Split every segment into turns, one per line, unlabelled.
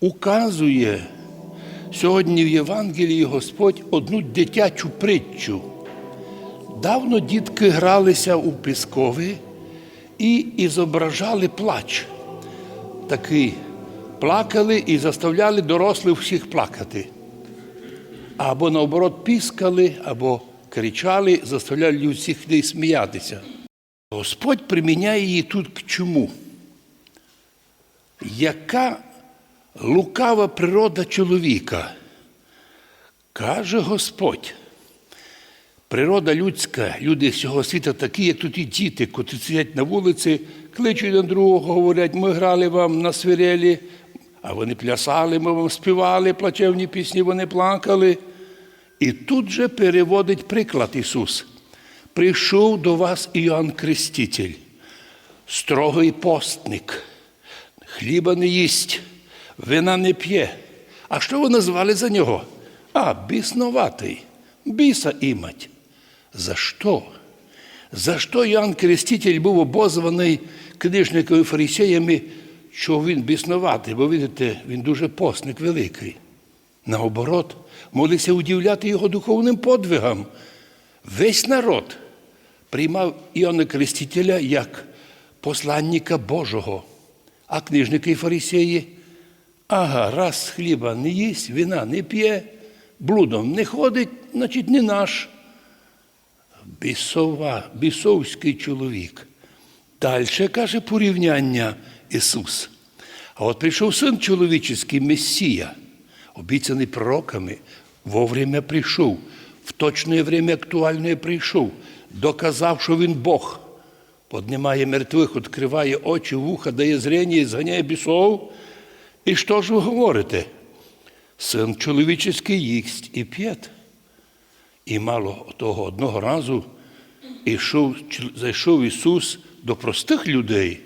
указує сьогодні в Євангелії Господь одну дитячу притчу. Давно дітки гралися у піскові і ізображали плач. Такий плакали і заставляли дорослих всіх плакати. Або наоборот піскали, або кричали, заставляли всіх людей сміятися. Господь приміняє її тут к чому? Яка лукава природа чоловіка? Каже Господь. Природа людська, люди цього світу такі, як тут і діти, котрі сидять на вулиці, кличуть один другого, говорять, ми грали вам на свирелі, а вони плясали, ми вам співали плачевні пісні, вони плакали. І тут же переводить приклад Ісус. Прийшов до вас Іоанн Креститель, строгий постник, хліба не їсть, вина не п'є. А що ви назвали за нього? А, бісноватий, біса імать. За що? За що Іоанн Креститель був обозваний книжниками фарисеями, що він біснуватий, бо видите, він дуже постник великий. Наоборот, молися удивляти його духовним подвигам. Весь народ приймав Іоанна Крестителя як посланника Божого, а книжники і фарисеї, ага, раз хліба не їсть, вина не п'є, блудом не ходить, значить не наш. Бісова, бісовський чоловік. Далі каже порівняння Ісус. А от прийшов син чоловічий, Месія, обіцяний пророками, вовремя прийшов, в точне время актуальне прийшов, доказав, що він Бог. Поднимає мертвих, відкриває очі, вуха, дає зрення і зганяє бісов. І що ж ви говорите? Син чоловічий їсть і п'єт. І мало того одного разу ішов, зайшов Ісус до простих людей,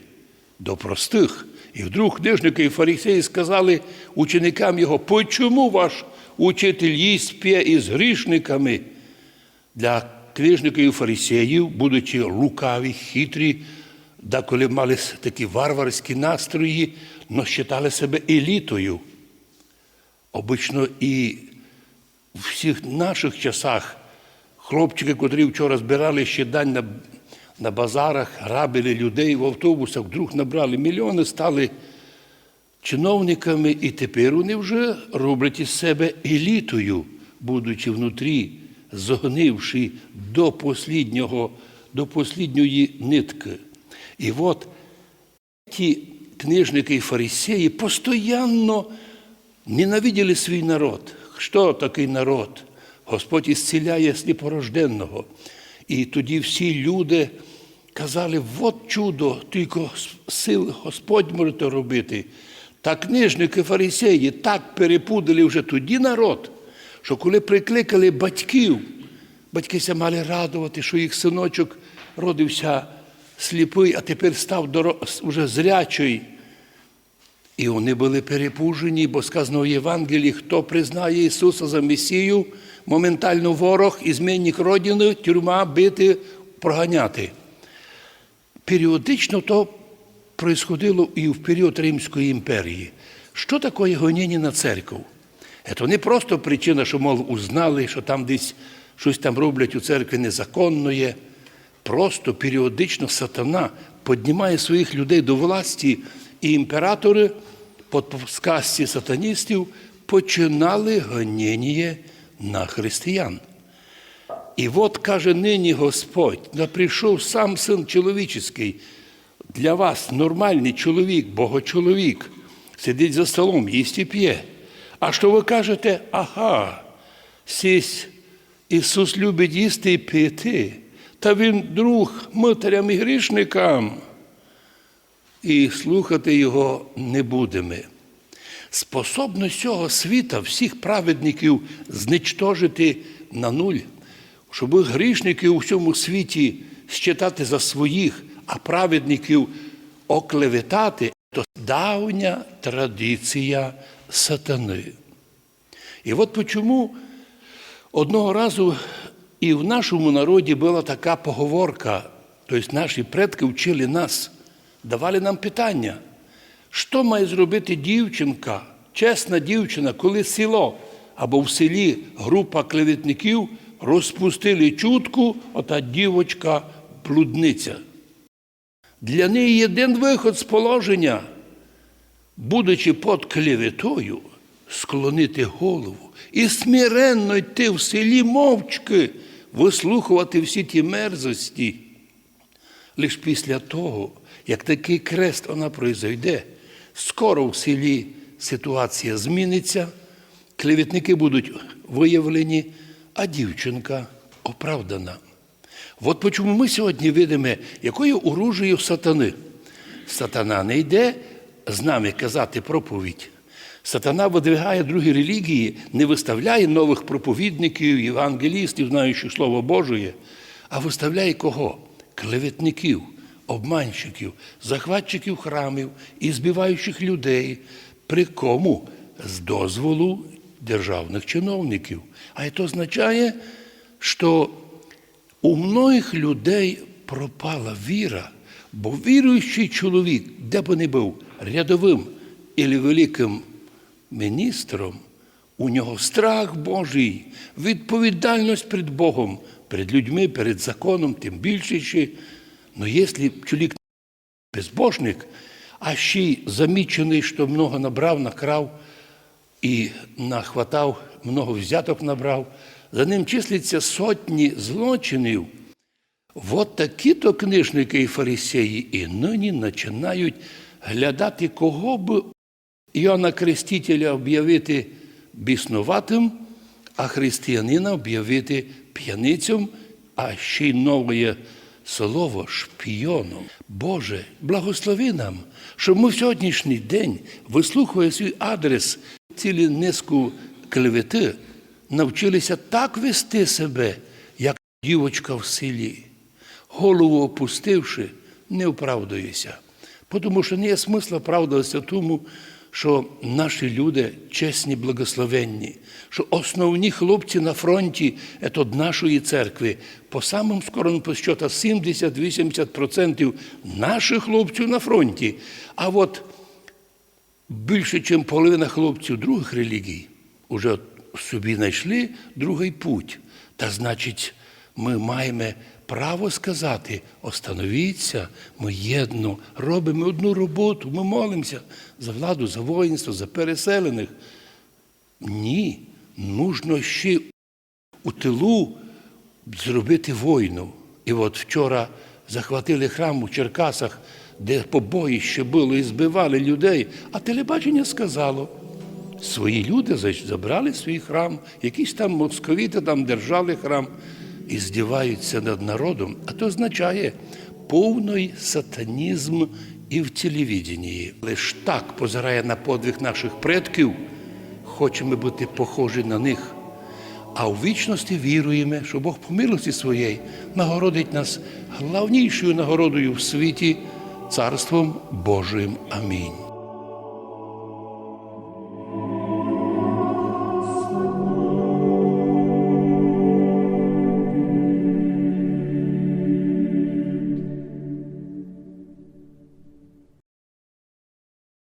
до простих. І вдруг книжники і фарисеї сказали ученикам Його, чому ваш учитель їсть п'є із грішниками? Для книжників і фарисеїв, будучи лукаві, хитрі, деколи мали такі варварські настрої, но вважали себе елітою. Обично і в всіх наших часах хлопчики, котрі вчора збирали ще дань на, на базарах, грабили людей в автобусах, вдруг набрали мільйони, стали чиновниками, і тепер вони вже роблять із себе елітою, будучи внутрі, зогнивши до до послідньої нитки. І от ті книжники і фарисеї постійно ненавиділи свій народ. Що такий народ? Господь ісціляє сліпорожденного. І тоді всі люди казали, от чудо, тільки сил Господь може то робити. Та книжники фарисеї так перепудили вже тоді народ, що коли прикликали батьків, батьки мали радувати, що їх синочок родився сліпий, а тепер став дорос, уже зрячий. І вони були перепужені, бо сказано в Євангелії, хто признає Ісуса за Месію, моментально ворог і змінник родини, тюрма бити, проганяти. Періодично то происходило і в період Римської імперії. Що таке гоніння на церкву? Це не просто причина, що, мов, узнали, що там десь щось там роблять у церкві незаконне. Просто періодично сатана піднімає своїх людей до власті, і імператори по сказці сатаністів починали гоніння на християн. І от каже нині Господь, да прийшов сам син чоловічий, для вас нормальний чоловік, богочоловік, сидить за столом, їсть і п'є. А що ви кажете? Ага, сісь, Ісус любить їсти і пити, та Він друг митарям і грішникам. І слухати Його не будемо. Способність цього світа всіх праведників зничтожити на нуль, щоб грішників у всьому світі считати за своїх, а праведників оклеветати, то давня традиція сатани. І от чому одного разу і в нашому народі була така поговорка, тобто наші предки вчили нас, давали нам питання, що має зробити дівчинка, чесна дівчина, коли село або в селі група клеветників розпустили чутку, ота дівочка блудниця. Для неї єдин виход з положення, будучи під клеветою, склонити голову і смиренно йти в селі мовчки, вислухувати всі ті мерзості. Лиш після того, як такий крест вона пройде, скоро в селі ситуація зміниться, клеветники будуть виявлені, а дівчинка оправдана. От чому ми сьогодні видимо, якою оружією сатани. Сатана не йде з нами казати проповідь. Сатана видвигає другі релігії, не виставляє нових проповідників, євангелістів, знаючих Слово Божє, а виставляє кого? Клеветників, обманщиків, захватчиків храмів і збиваючих людей. При кому? З дозволу державних чиновників. А це означає, що у многих людей пропала віра, бо віруючий чоловік, де б не був рядовим і великим міністром, у нього страх Божий, відповідальність перед Богом, перед людьми, перед законом, тим більше. Ну, якщо чоловік безбожник, а ще й замічений, що много набрав, накрав і нахватав, много взяток набрав, за ним числиться сотні злочинів. От такі-то книжники і фарисеї і нині починають глядати, кого б Іоанна Крестителя об'явити біснуватим, а християнина об'явити п'яницем, а ще й нове слово шпіоном. Боже, благослови нам, щоб ми в сьогоднішній день, вислухує свій адрес, цілі низку клевети, навчилися так вести себе, як дівочка в селі. Голову опустивши, не оправдуюся. Тому що не є смисла оправдуватися тому, що наші люди чесні, благословенні, що основні хлопці на фронті це нашої церкви. По самим скорим посчетам 70-80% наших хлопців на фронті. А от більше, ніж половина хлопців других релігій вже собі знайшли другий путь. Та значить, ми маємо право сказати: остановіться, ми єдно робимо одну роботу, ми молимося за владу, за воїнство, за переселених. Ні, нужно ще у тилу зробити війну. І от вчора захватили храм у Черкасах, де побоїще було і збивали людей, а телебачення сказало. Свої люди забрали свій храм, якісь там московіти там держали храм і здіваються над народом, а то означає повний сатанізм і в телевіденні. Лиш так позирає на подвиг наших предків, хочемо бути похожі на них. А у вічності віруємо, що Бог по милості своєї нагородить нас главнішою нагородою в світі Царством Божим. Амінь.